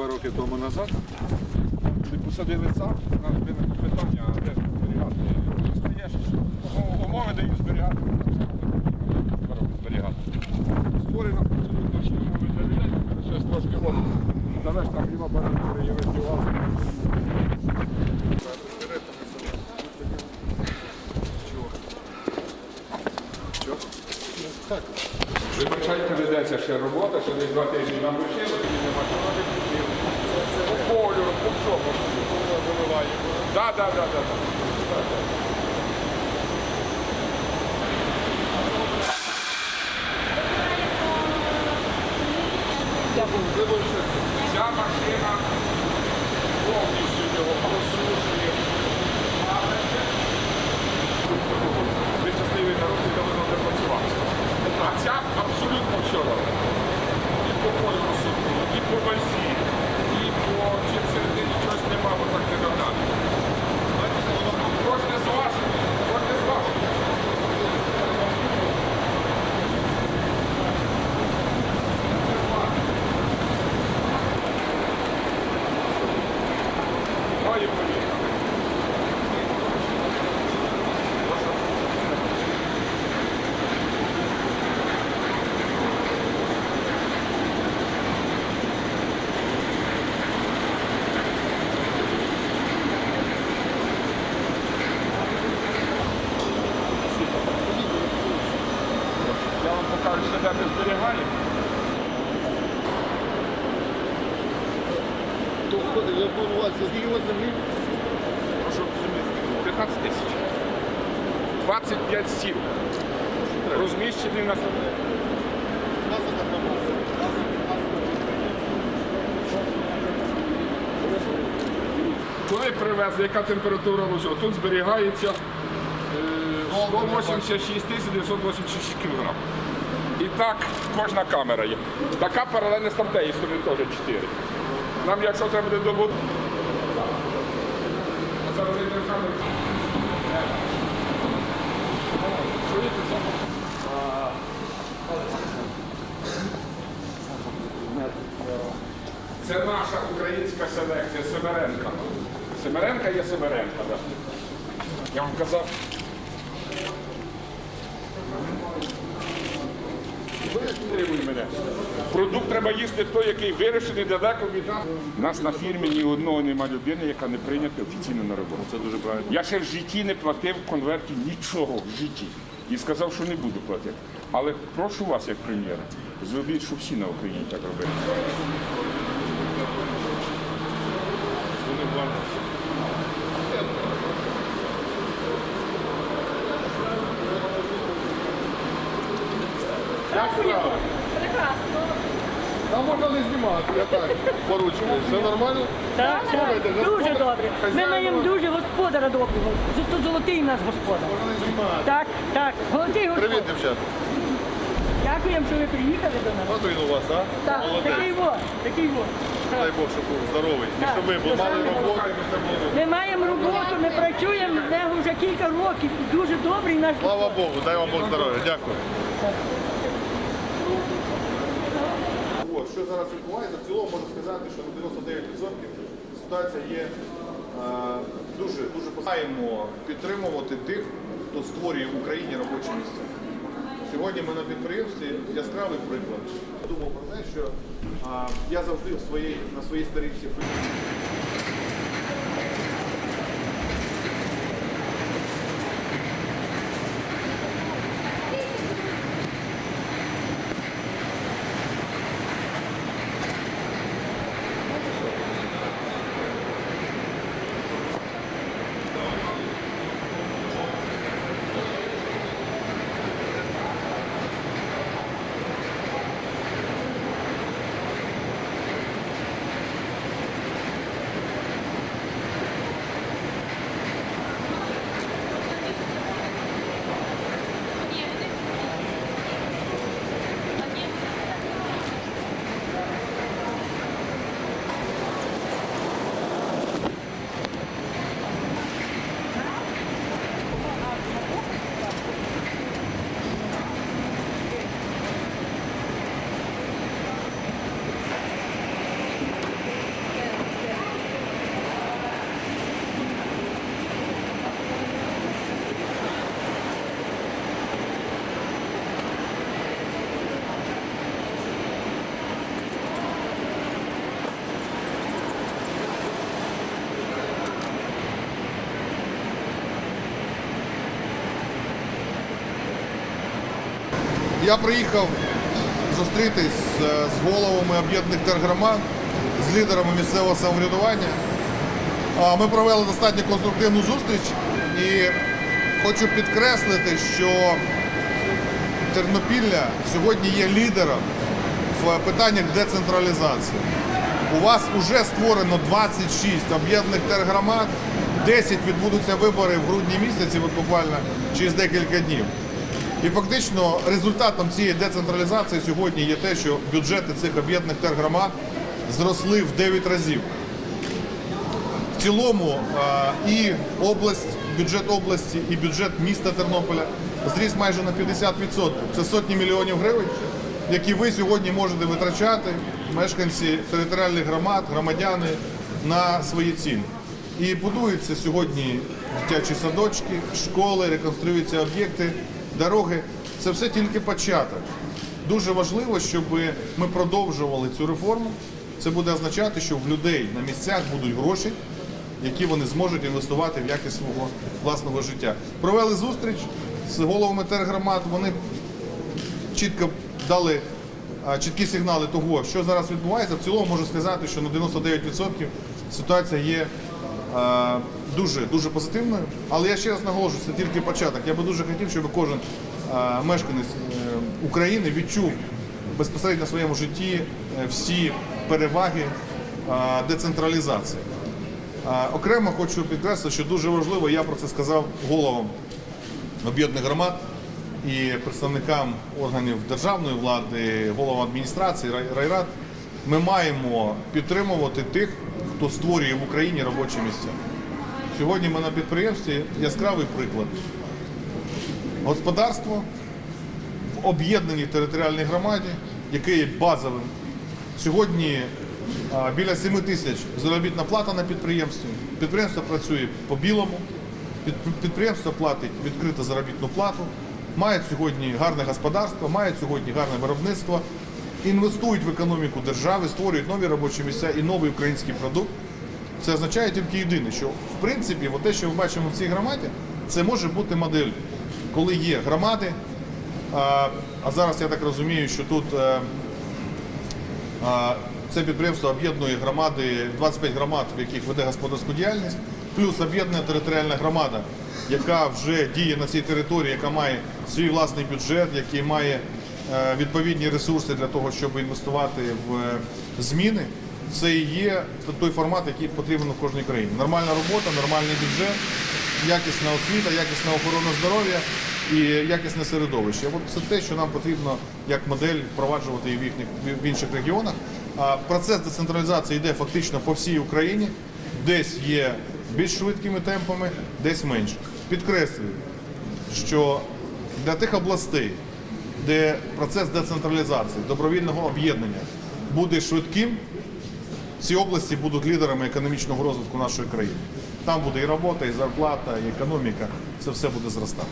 два роки тому назад. Ти посадили сам, у нас виникло питання, а де зберігати. Стаєш, умови- дають зберігати. Зберігати. Створено абсолютно всі умови для людей. Щось трошки от, завеш там ліва барабари і роздівали. Вибачайте, ведеться ще робота, що десь два тижні нам лишило, і нема чого робити. По полю, по всьому. Так, так, так, так. Ця машина повністю його просушує. Ви щасливий народ, і давно не працював. А ця абсолютно все робить. І по кольору сутку, і по вазі, і по чи всередині чогось нема, бо так не догнати. Кожне з ваших, кожне з ваших. Ой, поїхали. Покажу, що де ми. То входить, я буду у вас скільки у вас землі? Прошу, 15 тисяч. 25 сіл. Розміщені на Коли привезли, яка температура лужу? Тут зберігається е, 186 тисяч 986 кг. І так кожна камера є. Така паралельна з тамтеї сторони теж 4. Нам якщо треба буде добути. Це наша українська селекція Семеренка. Семеренка є Семеренка. Да. Я вам казав. Підтримуй мене. Продукт треба їсти той, який вирішений далеко від нас. Нас на фірмі ні одного нема людини, яка не прийнята офіційно на роботу. Це дуже правильно. Я ще в житті не платив в конверті нічого в житті. І сказав, що не буду платити. Але прошу вас, як прем'єра, зробіть, щоб всі на Україні так робили. Прекрасно. Там можна не знімати, я так поручую. Все нормально? Так, Слухайте, так. господар- Дуже добре. Ми хазяїн- маємо дуже господара доброго. Тут золотий наш господар. Можна не знімати. Так, так. Золотий господар. Привіт, дівчата. Дякуємо, що ви приїхали до нас. От він у вас, а? Так, Молодець. такий во, такий во. Дай Бог, щоб був здоровий. І Так. щоб ви бо мали роботу. Ми маємо роботу, ми працюємо в нього вже кілька років. Дуже добрий наш Слава Богу, дай вам Бог здоров'я. Дякую. От, що зараз відбувається, в цілому можна сказати, що на 99% ситуація є е, дуже дуже Маємо підтримувати тих, хто створює в Україні робочі місця. Сьогодні ми на підприємстві яскравий приклад. Я думав про те, що а, я завжди в своїй, на своїй сторінці Я приїхав зустрітись е, з головами об'єднаних тергромад, з лідерами місцевого самоврядування. Ми провели достатньо конструктивну зустріч і хочу підкреслити, що Тернопілля сьогодні є лідером в питаннях децентралізації. У вас вже створено 26 об'єднаних тергромад, 10 відбудуться вибори в грудні місяці, буквально через декілька днів. І фактично результатом цієї децентралізації сьогодні є те, що бюджети цих об'єднаних тергромад зросли в 9 разів. В цілому е, і область, бюджет області, і бюджет міста Тернополя зріс майже на 50%. Це сотні мільйонів гривень, які ви сьогодні можете витрачати, мешканці територіальних громад, громадяни, на свої цілі. І будуються сьогодні дитячі садочки, школи, реконструюються об'єкти, дороги. Це все тільки початок. Дуже важливо, щоб ми продовжували цю реформу. Це буде означати, що в людей на місцях будуть гроші, які вони зможуть інвестувати в якість свого власного життя. Провели зустріч з головами тергромад. Вони чітко дали чіткі сигнали того, що зараз відбувається. В цілому можу сказати, що на 99% ситуація є дуже дуже позитивною. Але я ще раз наголошую, це тільки початок. Я би дуже хотів, щоб кожен мешканець е, України відчув безпосередньо в своєму житті е, всі переваги децентралізації. Окремо хочу підкреслити, що дуже важливо, я про це сказав головам об'єднаних громад і представникам органів державної влади, головам адміністрації, райрад. Ми маємо підтримувати тих, хто створює в Україні робочі місця. Сьогодні ми на підприємстві яскравий приклад. Господарство в об'єднаній територіальній громаді, яке є базовим. Сьогодні біля 7 тисяч заробітна плата на підприємстві. Підприємство працює по білому. Під- Підприємство платить відкриту заробітну плату, мають сьогодні гарне господарство, мають сьогодні гарне виробництво, інвестують в економіку держави, створюють нові робочі місця і новий український продукт. Це означає тільки єдине, що в принципі, те, що ми бачимо в цій громаді, це може бути модель, коли є громади. А, а зараз я так розумію, що тут е, а, Це підприємство об'єднує громади, 25 громад, в яких веде господарську діяльність, плюс об'єднана територіальна громада, яка вже діє на цій території, яка має свій власний бюджет, який має відповідні ресурси для того, щоб інвестувати в е, зміни. Це і є той формат, який потрібен в кожній країні. Нормальна робота, нормальний бюджет, якісна освіта, якісна охорона здоров'я і якісне середовище. От це те, що нам потрібно як модель впроваджувати і в їхніх в інших регіонах. А процес децентралізації йде фактично по всій Україні. Десь є більш швидкими темпами, десь менше. Підкреслюю, що для тих областей, де процес децентралізації, добровільного об'єднання буде швидким, ці області будуть лідерами економічного розвитку нашої країни. Там буде і робота, і зарплата, і економіка. Це все буде зростати.